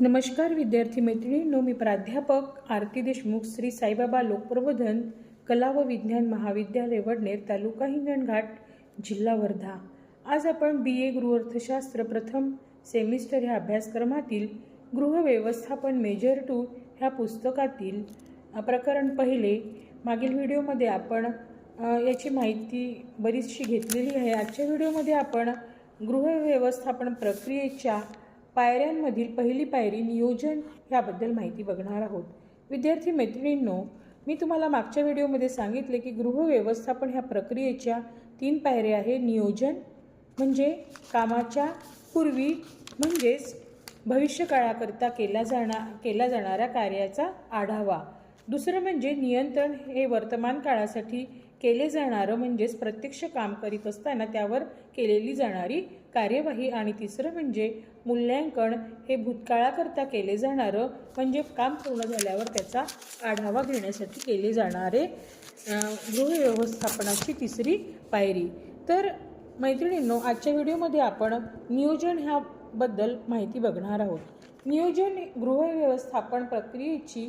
नमस्कार विद्यार्थी मैत्रिणींनो मी प्राध्यापक आरती देशमुख श्री साईबाबा लोकप्रबोधन कला व विज्ञान महाविद्यालय वडनेर तालुका हिंगणघाट जिल्हा वर्धा. आज आपण बी ए गृहअर्थशास्त्र प्रथम सेमिस्टर ह्या अभ्यासक्रमातील गृहव्यवस्थापन मेजर टू ह्या पुस्तकातील प्रकरण पहिले. मागील व्हिडिओमध्ये आपण याची माहिती बरीचशी घेतलेली आहे. आजच्या व्हिडिओमध्ये आपण गृहव्यवस्थापन प्रक्रियेच्या पायऱ्यांमधील पहिली पायरी नियोजन ह्याबद्दल माहिती बघणार आहोत. विद्यार्थी मैत्रिणींनो मी तुम्हाला मागच्या व्हिडिओमध्ये सांगितले की गृहव्यवस्थापन ह्या प्रक्रियेच्या तीन पायऱ्या आहे नियोजन म्हणजे कामाच्या पूर्वी म्हणजेच भविष्यकाळाकरिता केला जाणा केला जाणाऱ्या कार्याचा आढावा. दुसरं म्हणजे नियंत्रण हे वर्तमान काळासाठी केले जाणारं म्हणजेच प्रत्यक्ष काम करीत असताना त्यावर केलेली जाणारी कार्यवाही. आणि तिसरं म्हणजे मूल्यांकन हे भूतकाळाकरता केले जाणारं म्हणजे काम पूर्ण झाल्यावर त्याचा आढावा घेण्यासाठी केले जाणारे गृहव्यवस्थापनाची तिसरी पायरी. तर मैत्रिणींनो आजच्या व्हिडिओमध्ये आपण नियोजन ह्याबद्दल माहिती बघणार आहोत. नियोजन गृहव्यवस्थापन प्रक्रियेची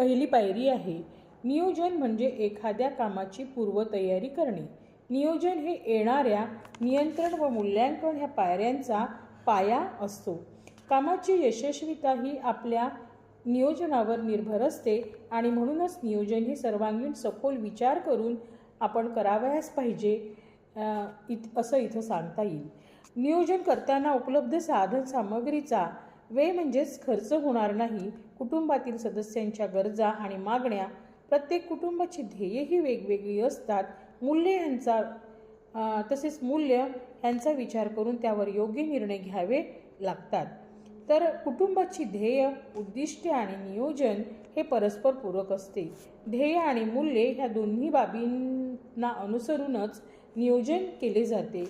पहिली पायरी आहे नियोजन म्हणजे एखाद्या कामाची पूर्वतयारी करणे. नियोजन हे येणाऱ्या नियंत्रण व मूल्यांकन ह्या पायऱ्यांचा पाया असतो. कामाची यशस्वीता ही आपल्या नियोजनावर निर्भर असते आणि म्हणूनच नियोजन हे सर्वांगीण सखोल विचार करून आपण करावयास पाहिजे इत असं इथं सांगता येईल. नियोजन करताना उपलब्ध साधन सामग्रीचा वे म्हणजेच खर्च होणार नाही. कुटुंबातील सदस्यांच्या गरजा आणि मागण्या प्रत्येक कुटुंबाची ध्येयही वेगवेगळी असतात. मूल्य यांचा तसेच मूल्य यांचा विचार करून त्यावर योग्य निर्णय घ्यावे लागतात. तर कुटुंबाची ध्येय उद्दिष्टे आणि नियोजन हे परस्पर पूरक असते. ध्येय आणि मूल्ये ह्या दोन्ही बाबींना अनुसरूनच नियोजन केले जाते.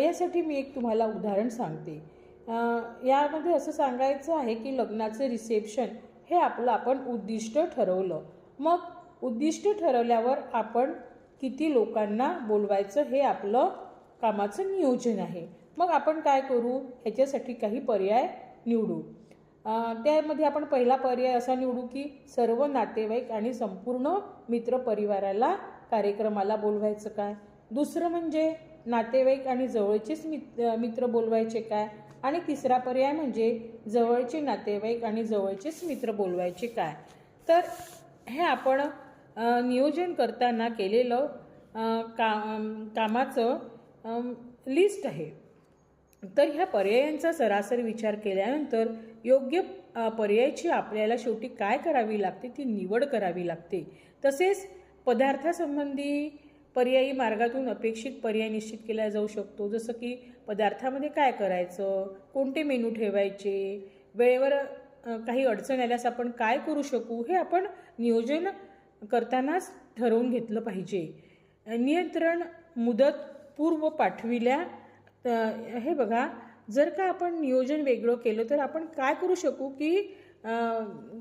यासाठी मी एक तुम्हाला उदाहरण सांगते. यामध्ये असं सांगायचं आहे की लग्नाचं रिसेप्शन हे आपलं आपण उद्दिष्ट ठरवलं. मग उद्दिष्ट ठरवल्यावर आपण किती लोकांना बोलवायचं हे आपलं कामाचं नियोजन आहे. मग आपण काय करू? ह्याच्यासाठी काही पर्याय निवडू. त्यामध्ये आपण पहिला पर्याय असा निवडू की सर्व नातेवाईक आणि संपूर्ण मित्रपरिवाराला कार्यक्रमाला बोलवायचं काय? दुसरं म्हणजे नातेवाईक आणि जवळचेच मित्र मित्र बोलवायचे काय? आणि तिसरा पर्याय म्हणजे जवळचे नातेवाईक आणि जवळचेच मित्र बोलवायचे काय? तर हे आपण नियोजन करताना केलेलं का कामाचं लिस्ट आहे. तर ह्या पर्यायांचा सरासरी विचार केल्यानंतर योग्य पर्यायाची आपल्याला शेवटी काय करावी लागते ती निवड करावी लागते. तसेच पदार्थासंबंधी पर्यायी मार्गातून अपेक्षित पर्याय निश्चित केला जाऊ शकतो. जसं की पदार्थामध्ये काय करायचं? कोणते मेनू ठेवायचे? वेळेवर काही अडचण आल्यास आपण काय करू शकू? हे आपण नियोजन करतानाच ठरवून घेतलं पाहिजे. नियंत्रण मुदत पूर्व पाठविल्या हे बघा जर का आपण नियोजन वेगळं केलं तर आपण काय करू शकू की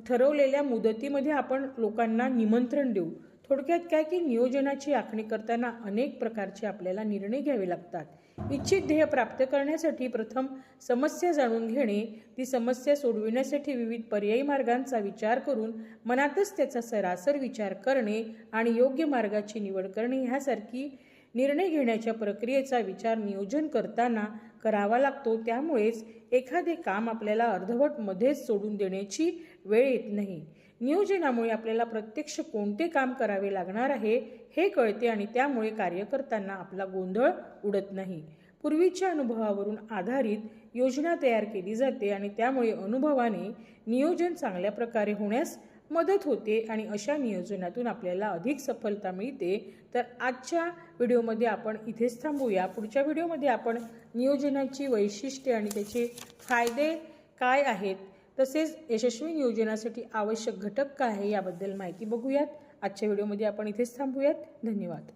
ठरवलेल्या मुदतीमध्ये आपण लोकांना निमंत्रण देऊ? थोडक्यात काय की नियोजनाची आखणी करताना अनेक प्रकारचे आपल्याला निर्णय घ्यावे लागतात. इच्छित ध्येय प्राप्त करण्यासाठी प्रथम समस्या जाणून घेणे ती समस्या सोडविण्यासाठी विविध पर्यायी मार्गांचा विचार करून मनातच त्याचा सरासर विचार करणे आणि योग्य मार्गाची निवड करणे ह्यासारखी निर्णय घेण्याच्या प्रक्रियेचा विचार नियोजन करताना करावा लागतो. त्यामुळेच एखादे काम आपल्याला अर्धवट मध्येच सोडून देण्याची वेळ येत नाही. नियोजनामुळे आपल्याला प्रत्यक्ष कोणते काम करावे लागणार आहे हे कळते आणि त्यामुळे कार्य करताना आपला गोंधळ उडत नाही. पूर्वीच्या अनुभवावरून आधारित योजना तयार केली जाते आणि त्यामुळे अनुभवाने नियोजन चांगल्या प्रकारे होण्यास मदत होते आणि अशा नियोजनातून आपल्याला अधिक सफलता मिळते. तर आजच्या व्हिडिओमध्ये आपण इथेच थांबूया. पुढच्या व्हिडिओमध्ये आपण नियोजनाची वैशिष्ट्ये आणि त्याचे फायदे काय आहेत तसेच यशस्वी नियोजनासाठी आवश्यक घटक काय आहे याबद्दल माहिती बघूयात. आजच्या व्हिडिओमध्ये आपण इथेच थांबूयात. धन्यवाद.